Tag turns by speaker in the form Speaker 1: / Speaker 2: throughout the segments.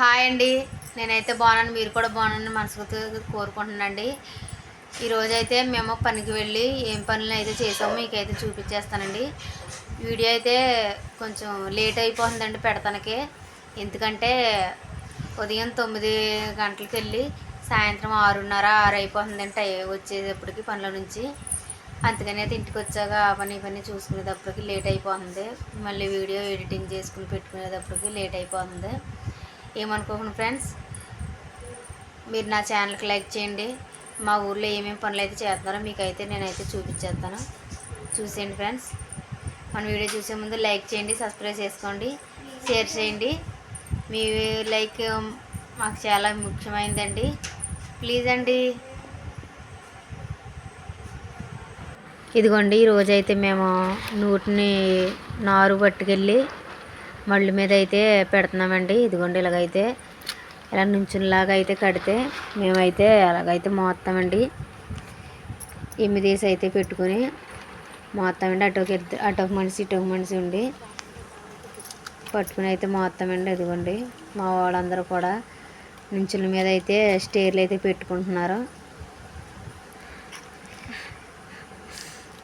Speaker 1: Hi అండి. నేనైతే బాగున్నాను. మీరు కూడా బాగున్నాను మనస్ఫూర్తిగా కోరుకుంటున్నానండి. ఈరోజు అయితే మేము పనికి వెళ్ళి ఏం పనులు అయితే చేసామో మీకైతే చూపించేస్తానండి. వీడియో అయితే కొంచెం లేట్ అయిపోతుందండి పెడతానికి. ఎందుకంటే ఉదయం తొమ్మిది గంటలకు వెళ్ళి సాయంత్రం ఆరున్నర ఆరు అయిపోతుందండి టై వచ్చేటప్పటికి పనుల నుంచి. అందుకని అయితే ఇంటికి వచ్చాక ఆ పని పని చూసుకునేటప్పటికి లేట్ అయిపోతుంది. మళ్ళీ వీడియో ఎడిటింగ్ చేసుకుని పెట్టుకునేటప్పటికి లేట్ అయిపోతుంది. ఏమనుకోకుండా ఫ్రెండ్స్ మీరు నా ఛానల్కి లైక్ చేయండి. మా ఊర్లో ఏమేమి పనులు అయితే చేస్తున్నారో మీకు అయితే నేనైతే చూపించేస్తాను. చూసేయండి ఫ్రెండ్స్. మన వీడియో చూసే ముందు లైక్ చేయండి సబ్స్క్రైబ్ చేసుకోండి షేర్ చేయండి. మీ లైక్ మాకు చాలా ముఖ్యమైనదండి ప్లీజ్ అండి. ఇదిగోండి ఈరోజైతే మేము నూటిని నారు పట్టుకెళ్ళి మళ్ళీ మీద అయితే పెడుతున్నామండి. ఇదిగోండి ఇలాగైతే ఇలా నుంచునిలాగా అయితే కడితే మేమైతే అలాగైతే మోస్తామండి ఎనిమిదేసి అయితే పెట్టుకుని మోస్తామండి అటు ఒక ఇద్దరు అటు ఒక మనిషి ఇటు ఒక మనిషి ఉండి పట్టుకుని అయితే మోస్తామండి ఇదిగోండి మా వాళ్ళందరూ కూడా నుంచుల మీద అయితే స్టేర్లు అయితే పెట్టుకుంటున్నారు.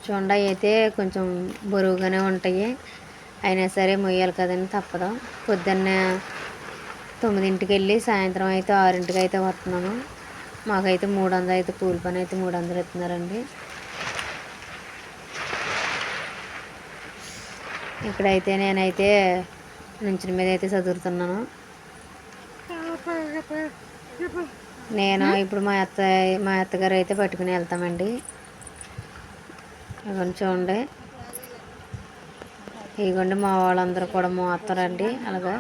Speaker 1: చూడ అయితే కొంచెం బరువుగానే ఉంటాయి. అయినా సరే మొయ్యాలి కదండి తప్పదు. పొద్దున్నే తొమ్మిదింటికి వెళ్ళి సాయంత్రం అయితే ఆరింటికి అయితే వస్తున్నాము మాకైతే మూడు వందలు అయితే కూలి పని అయితే మూడు వందలు ఇస్తున్నారండి ఇక్కడైతే నేనైతే నుంచిన మీద అయితే చదువుతున్నాను. నేను ఇప్పుడు మా అత్త మా అత్తగారు అయితే పట్టుకుని వెళ్తామండి. ఇవన్నీ చూడండి. ఇదిగోండి మా వాళ్ళందరూ కూడా మోస్తారండి అలాగా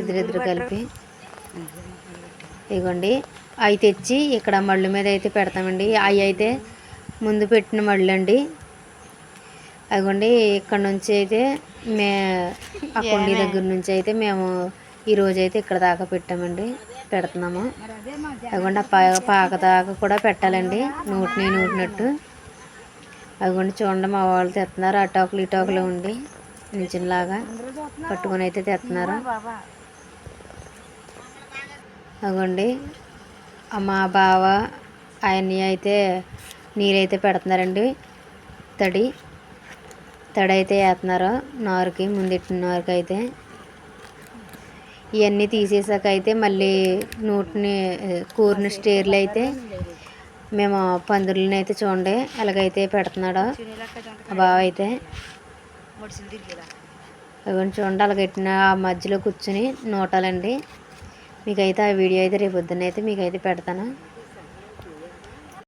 Speaker 1: ఇద్దరిద్దరు కలిపి. ఇదిగోండి అవి తెచ్చి ఇక్కడ మళ్ళీ మీద అయితే పెడతామండి. అవి అయితే ముందు పెట్టిన మళ్ళు అండి అదిగోండి ఇక్కడ నుంచి అయితే మే ఆ కొండి దగ్గర నుంచి అయితే మేము ఈరోజు అయితే ఇక్కడ దాకా పెట్టామండి. పెడుతున్నాము. అదిగోండి ఆ పాక దాకా కూడా పెట్టాలండి. నూటిని నూటినట్టు. అదిగోండి చూడండి మా వాళ్ళు తెస్తున్నారు. అటాకులు ఇటాకులు ఉండి నించులాగా పట్టుకొని అయితే తెస్తున్నారు. అదిగోండి మా బావ ఆయన్ని అయితే నీరైతే పెడుతున్నారండి. తడి తడి అయితే వేస్తున్నారు. నారుకి ముందెట్టిన నారుకి అయితే. ఇవన్నీ తీసేసాక అయితే మళ్ళీ నూటిని కూరిన స్టేర్లు అయితే మేము పందులని అయితే చూడండి. ఎలాగైతే పెడుతున్నాడో ఆ బావ అయితే. ఇవన్నీ చూడండి అలాగెట్టిన ఆ మధ్యలో కూర్చుని నూటాలండి. మీకైతే ఆ వీడియో అయితే రేపు పొద్దున్న అయితే మీకైతే పెడతాను.